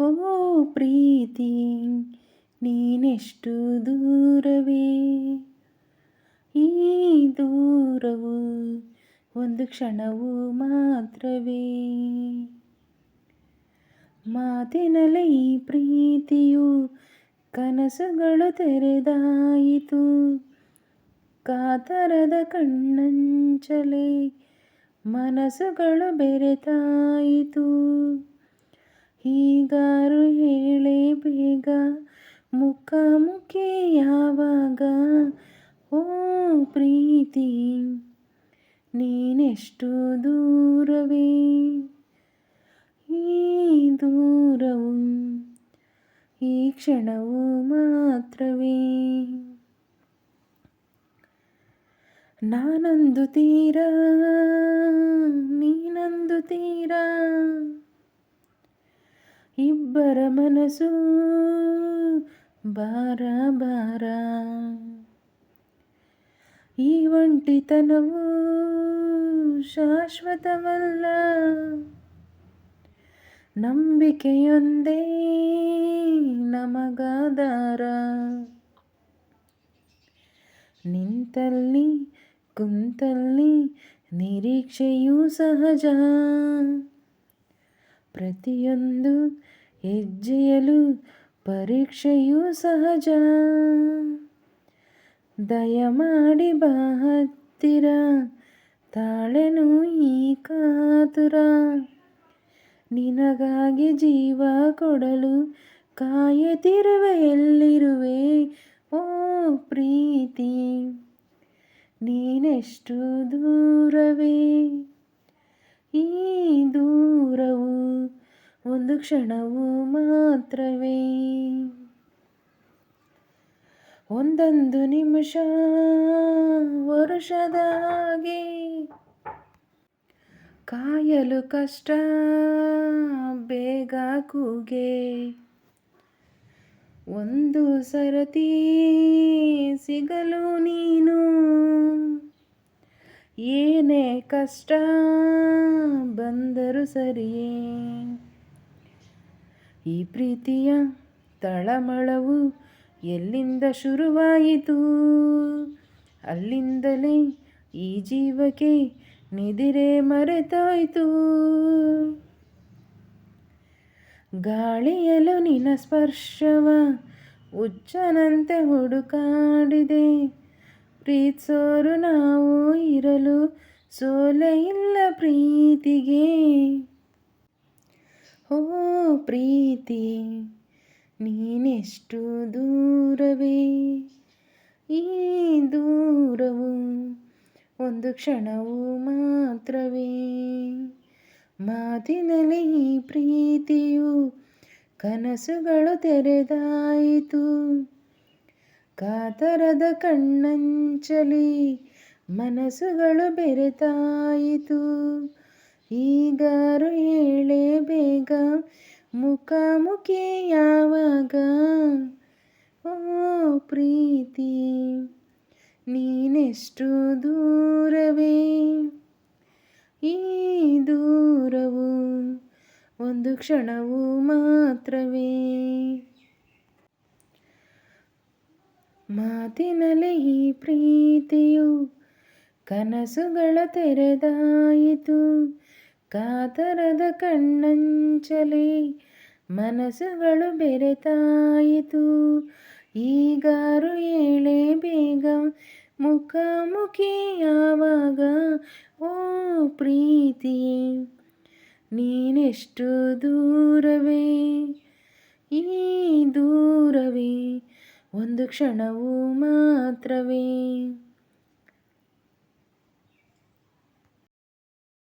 ಓ ಪ್ರೀತಿ ನೀನೆಷ್ಟು ದೂರವೇ? ಈ ದೂರವು ಒಂದು ಕ್ಷಣವು ಮಾತ್ರವೇ? ಮಾತಿನಲ್ಲಿ ಈ ಪ್ರೀತಿಯು ಕನಸುಗಳು ತೆರೆದಾಯಿತು. ಕಾತರದ ಕಣ್ಣಂಚಲೆ ಮನಸ್ಸುಗಳು ಬೆರೆತಾಯಿತು. ಹೀಗಾರು ಹೇಳೆ ಬೇಗ ಮುಖಾಮುಖಿ ಯಾವಾಗ? ಓ ಪ್ರೀತಿ, ನೀನೆಷ್ಟು ದೂರವೇ? ಈ ದೂರವು, ಈ ಕ್ಷಣವು ಮಾತ್ರವೇ? ನಾನೊಂದು ತೀರ ನೀನಂದು ತೀರ. ಇಬ್ಬರ ಮನಸ್ಸು ಬಾರ ಬಾರ. ಈ ಒಂಟಿತನವು ಶಾಶ್ವತವಲ್ಲ. ನಂಬಿಕೆಯೊಂದೇ ನಮಗಾದಾರ ನಿಂತಲ್ಲಿ ಕುಂತಲ್ಲಿ ನಿರೀಕ್ಷೆಯೂ ಸಹಜ. ಪ್ರತಿಯೊಂದು ಹೆಜ್ಜೆಯಲು ಪರೀಕ್ಷೆಯೂ ಸಹಜ. ದಯಮಾಡಿ ಬಾ ಹತ್ತಿರ ತಾಳೆನು ಈ ಕಾತುರ. ನಿನಗಾಗಿ ಜೀವ ಕೊಡಲು ಕಾಯತಿರುವೆ ಎಲ್ಲಿರುವೆ, ಓ ಪ್ರೀತಿ. ನೀನೆಷ್ಟು ದೂರವೇ? ಈ ದೂರವು ಒಂದು ಕ್ಷಣವು ಮಾತ್ರವೇ? ಒಂದೊಂದು ನಿಮಿಷ ವರುಷದಾಗೆ ಕಾಯಲು ಕಷ್ಟ, ಬೇಗ ಕೂಗೆ. ಒಂದು ಸರತಿ ಸಿಗಲು ನೀನು ಏನೇ ಕಷ್ಟ ಬಂದರು ಸರಿಯೇ ಈ ಪ್ರೀತಿಯ ತಳಮಳವು ಎಲ್ಲಿಂದ ಶುರುವಾಯಿತು? ಅಲ್ಲಿಂದಲೇ ಈ ಜೀವಕ್ಕೆ ನಿದಿರೆ ಮರೆತಾಯಿತು. ಗಾಳಿಯಲು ನಿನ್ನ ಸ್ಪರ್ಶವ ಉಚ್ಚನಂತೆ ಹುಡುಕಾಡಿದೆ. ಪ್ರೀತಿಸೋರು ನಾವು ಇರಲು ಸೋಲೆ ಇಲ್ಲ ಪ್ರೀತಿಗೆ. ಓ ಪ್ರೀತಿ, ನೀನೆಷ್ಟು ದೂರವೇ? ಈ ದೂರವು ಒಂದು ಕ್ಷಣವು ಮಾತ್ರವೇ? ಮಾತಿನಲ್ಲಿ ಪ್ರೀತಿಯು ಕನಸುಗಳು ತೆರೆದಾಯಿತು. ಕಾತರದ ಕಣ್ಣಂಚಲಿ ಮನಸ್ಸುಗಳು ಬೆರೆತಾಯಿತು. ಈಗಾರು ಹೇಳೇ ಬೇಗ ಮುಖಾಮುಖಿ ಯಾವಾಗ? ಓ ಪ್ರೀತಿ, ನೀನೆಷ್ಟು ದೂರವೇ? ಈ ದೂರವು ಒಂದು ಕ್ಷಣವು ಮಾತ್ರವೇ? ಮಾತಿನಲ್ಲಿ ಈ ಪ್ರೀತಿಯು ಕನಸುಗಳ ತೆರೆದಾಯಿತು. ಕಾತರದ ಕಣ್ಣಂಚಲಿ ಮನಸ್ಸುಗಳು ಬೆರೆತಾಯಿತು. ಈಗಾರು ಏಳೆ ಬೇಗ ಮುಖಾಮುಖಿಯಾವಾಗ ಓ ಪ್ರೀತಿ ನೀನೆಷ್ಟು ದೂರವೇ, ಈ ದೂರವೇ ಒಂದು ಕ್ಷಣವೂ ಮಾತ್ರವೇ.